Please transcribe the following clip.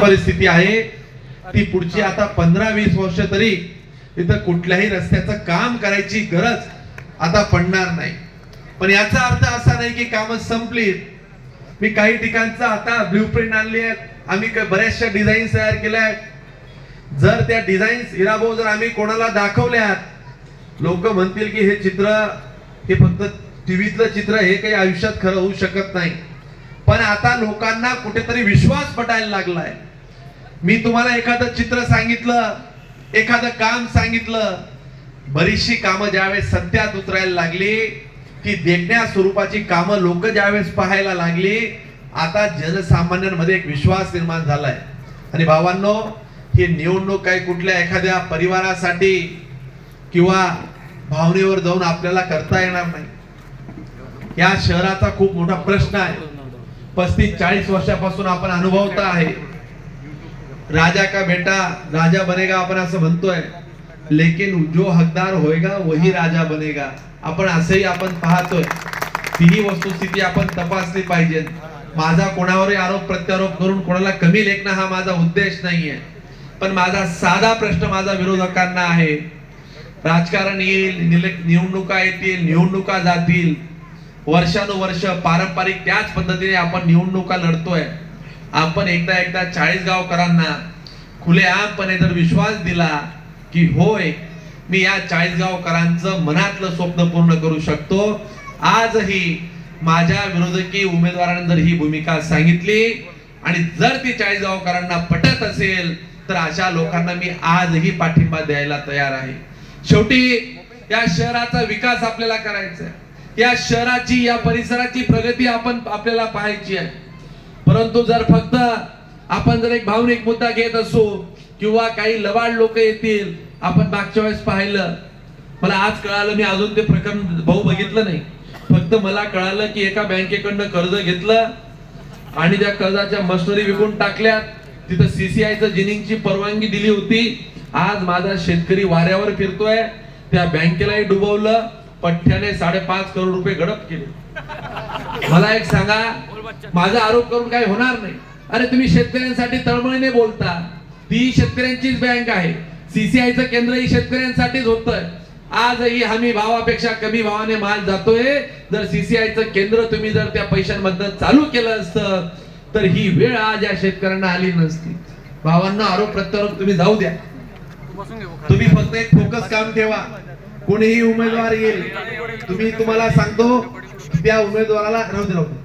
परिस्थिती आहे. ती पुढची आता पंधरा वीस वर्ष तरी इथं कुठल्याही रस्त्याचं काम करायची गरज आता पडणार नाही. पण याचा अर्थ असा नाही की कामं संपली. मी काही ठिकाणचा आता ब्ल्यू प्रिंट आणली आहेत आम्ही बऱ्याचशा डिझाईन्स तयार केल्या आहेत. जर त्या डिझाईन्स हिराभाऊ जर आम्ही कोणाला दाखवल्यात लोक म्हणतील की हे चित्र हे फक्त टीव्हीतलं चित्र हे काही आयुष्यात खरं होऊ शकत नाही. पण आता लोकांना कुठेतरी विश्वास पटायला लागलाय. मी तुम्हाला एखादं चित्र सांगितलं एखादं काम सांगितलं बरीचशी कामं ज्यावेळेस सत्यात उतरायला लागली की देखण्या स्वरूपाची कामं लोक ज्यावेळेस पाहायला लागली आता जनसामान्यांमध्ये एक विश्वास निर्माण झालाय. आणि भावांनो ही निवडणूक काही कुठल्या एखाद्या परिवारासाठी किंवा भावनेवर जाऊन आपल्याला करता येणार नाही. या शहराचा खूप मोठा प्रश्न आहे. पस्तीस चाळीस वर्षापासून आपण अनुभवता आहे. राजा का बेटा राजा बनेगा आपण असं म्हणतोय लेकिन जो हकदार होयगा वही राजा बनेगा। आपण असंही आपण पाहतोय तिन्ही वस्तुस्थिती आपण तपासली पाहिजे। माझा कोणावरही आरोप प्रत्यारोप करून कोणाला कमी लेखणं हा माझा उद्देश नाहीये पण माझा साधा प्रश्न माझा विरोधकांना आहे. राजकारण येईल निवडणुका येतील निवडणुका जातील. वर्षानुवर्ष पारंपरिक त्याच पद्धतीने आपण निवडणुका लढतोय. आपण एकदा एकदा चाळीस गावकरांना खुलेआमपणे जर विश्वास दिला की होय मी या चाळीस गावकरांचं मनातलं स्वप्न पूर्ण करू शकतो. आजही माझ्या विरोधकी उमेदवारांनी जर ही भूमिका सांगितली आणि जर ती चाळीस गावकरांना पटत असेल तर अशा लोकांना मी आजही पाठिंबा द्यायला तयार आहे. शेवटी या शहराचा विकास आपल्याला करायचा आहे. या शहराची या परिसराची प्रगती आपण आपल्याला पाहायची आहे. परंतु जर फक्त आपण जर एक भावनिक मुद्दा घेत असू किंवा काही लवाड लोक येतील आपण मागच्या वेळेस पाहिलं. मला आज कळालं मी अजून ते प्रकरण भाऊ बघितलं नाही. फक्त मला कळालं की एका बँकेकडनं कर्ज घेतलं आणि त्या कर्जाच्या मशिनरी विकून टाकल्यात. तिथं सीसीआयचं जिनिंगची परवानगी दिली होती. आज माझा शेतकरी वाऱ्यावर फिरतोय. त्या बँकेलाही डुबवलं. पठ्ठ्याने साडेपाच करोड रुपये गडप केले. मला एक सांगा माझा आरोप करून काही होणार नाही. अरे तुम्ही शेतकऱ्यांसाठी तळमळीने बोलता. ती शेतकऱ्यांचीच बँक आहे. सीसीआयचं केंद्र ही शेतकऱ्यांसाठीच होतंय. आजही हमी भावापेक्षा कमी भावाने माल जातोय. जर सीसीआयचं केंद्र तुम्ही जर त्या पैशांबद्दल चालू केलं असतं तर ही वेळ आज या शेतकऱ्यांना आली नसती. भावांना आरोप प्रत्यारोप तुम्ही जाऊ द्या. तुम्ही फक्त एक फोकस काम ठेवा. कोणीही उमेदवार येईल. तुम्ही तुम्हाला सांगतो त्या उमेदवाराला राहू दे राहू दे.